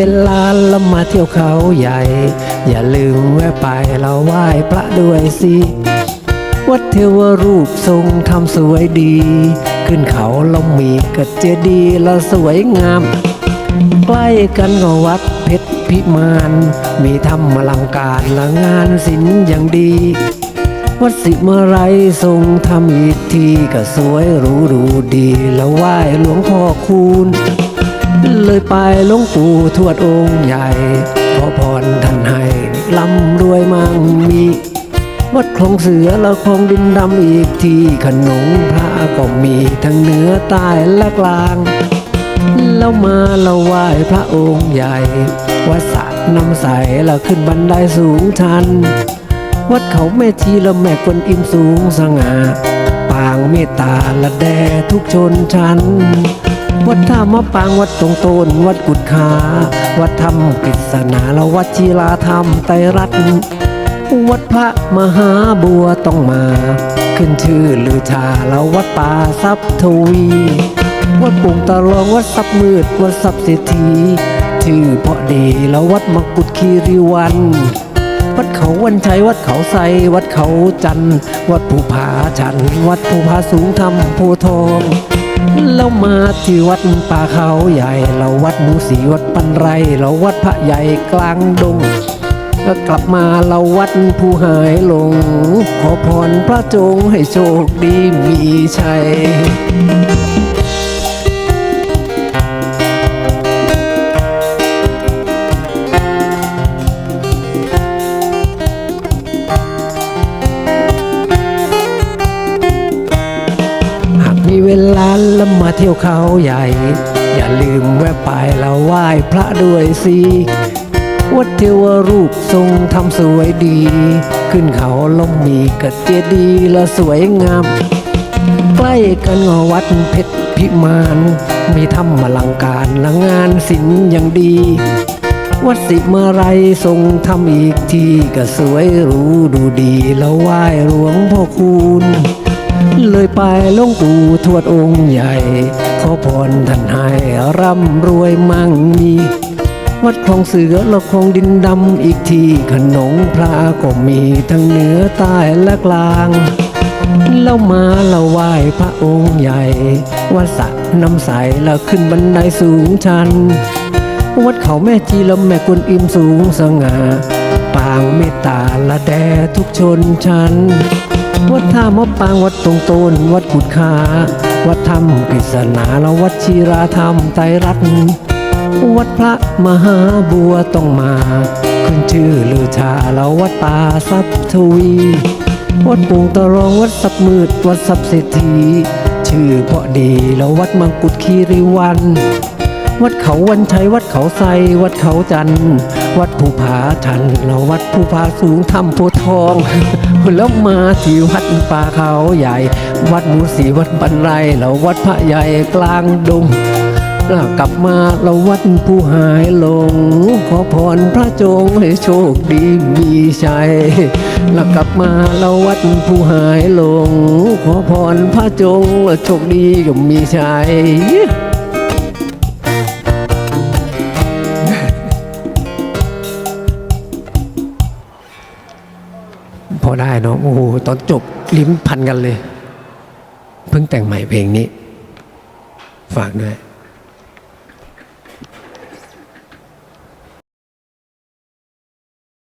เวลาเรามาเที่ยวเขาใหญ่ อย่าลืมแวะไปเราไหว้พระด้วยสิวัดเทวรูปทรงทำสวยดี ขึ้นเขาเรามีกระเจดีละสวยงาม ใกล้กันก็วัดเพชรพิมานมีธรรมลังการและงานศิลป์อย่างดี วัดสิมไรทรงทำอีกทีก็สวยหรูดูดี แล้วไหว้หลวงพ่อคูณ เลยไปหลวงปู่ทวดองค์ใหญ่ขอพรท่านให้ร่ำรวยมั่งมีวัดคลองเสือและคลองดินดำอีกที่ขนมพระก็มีทั้งเหนือใต้และกลาง แล้วมาเราไหว้พระองค์ใหญ่วัดสระน้ำใสแล้วขึ้นบันไดสูงชัน วัดเขาแม่ชีและแม่กวนอิมสูงสง่าปางเมตตาละแดทุกชนชั้น วัดท่ามะปางวัดตรงโตนวัดกุดขาวัดธรรมกฤษณาและวัดชีลาธรรมไตรรัตน์วัดพระมหาบัวต้องมา ขึ้นชื่อลือชาแล้ววัดป่าทรัพย์ทวี วัดปุ่งตะลองวัดทรัพย์มืดวัดทรัพย์เศรษฐีชื่อเพราะดีแล้ววัดมกุฎคีรีวัน วัดเขาวันชัยวัดเขาไซวัดเขาจันวัดภูผาชัน วัดภูผาสูงธรรมโพธิ์ทอง เรามาที่วัดป่าเขาใหญ่ เราวัดหมูสีวัดปันไร เราวัดพระใหญ่กลางดงก็กลับมาเราวัดผู้หายลง ขอพรพระจงให้โชคดีมีชัย เวลาแล้วมาเที่ยวเขาใหญ่ อย่าลืมแวะไปแล้วไหว้พระด้วยสิวัดเทวรูปทรงทำสวยดี ขึ้นเขาล้มมีกระเจดีและสวยงาม ใกล้กันวัดเพชรพิมานมีธรรมอลังการและงานศิลป์อย่างดี วัดสิมาไรทรงทำอีกทีก็สวยรู้ดูดีแล้วไหว้หลวงพ่อคูณ เลยไปลงปู่ทวดองค์ใหญ่ ขอพรท่านให้ร่ำรวยมั่งมี วัดคลองเสือและคลองดินดำอีกทีขนงพระก็มีทั้งเหนือใต้และกลางแล้วมาเราไหว้พระองค์ใหญ่ วัดสระน้ำใสแล้วขึ้นบันไดสูงชัน วัดเขาแม่จีและแม่กวนอิมสูงสง่า ปางเมตตาละแดทุกชนชั้น วัดท่ามะปางวัดตรงโตนวัดกุดขาวัดธรรมกฤษณาและวัดชีราธรรมไตรรัตน์วัดพระมหาบัวต้องมา ขึ้นชื่อลือชาแล้ววัดป่าทรัพทวี วัดปุงตะรองวัดสับมืดวัดสับเศรษฐีชื่อเพราะดีแล้ววัดมังกุฎคีรีวัน วัดเขาวันชัยวัดเขาไซวัดเขาจันทร์ วัดภูผาชันแล้ววัดภูผาสูงถ้ำโพทองแล้วมาที่วัดป่าเขาใหญ่ วัดหมูสีวัดบันไรแล้ววัดพระใหญ่กลางดงกลับมาเราวัดผู้หายลง ขอพรพระจงให้โชคดีมีชัยแล้วกลับมาเราวัดผู้หายลง ขอพรพระจงให้โชคดีก็มีชัย อได้เนาะโอ้โหตอนจบลิ้มพันกันเลย เพิ่งแต่งใหม่เพลงนี้ ฝากด้วย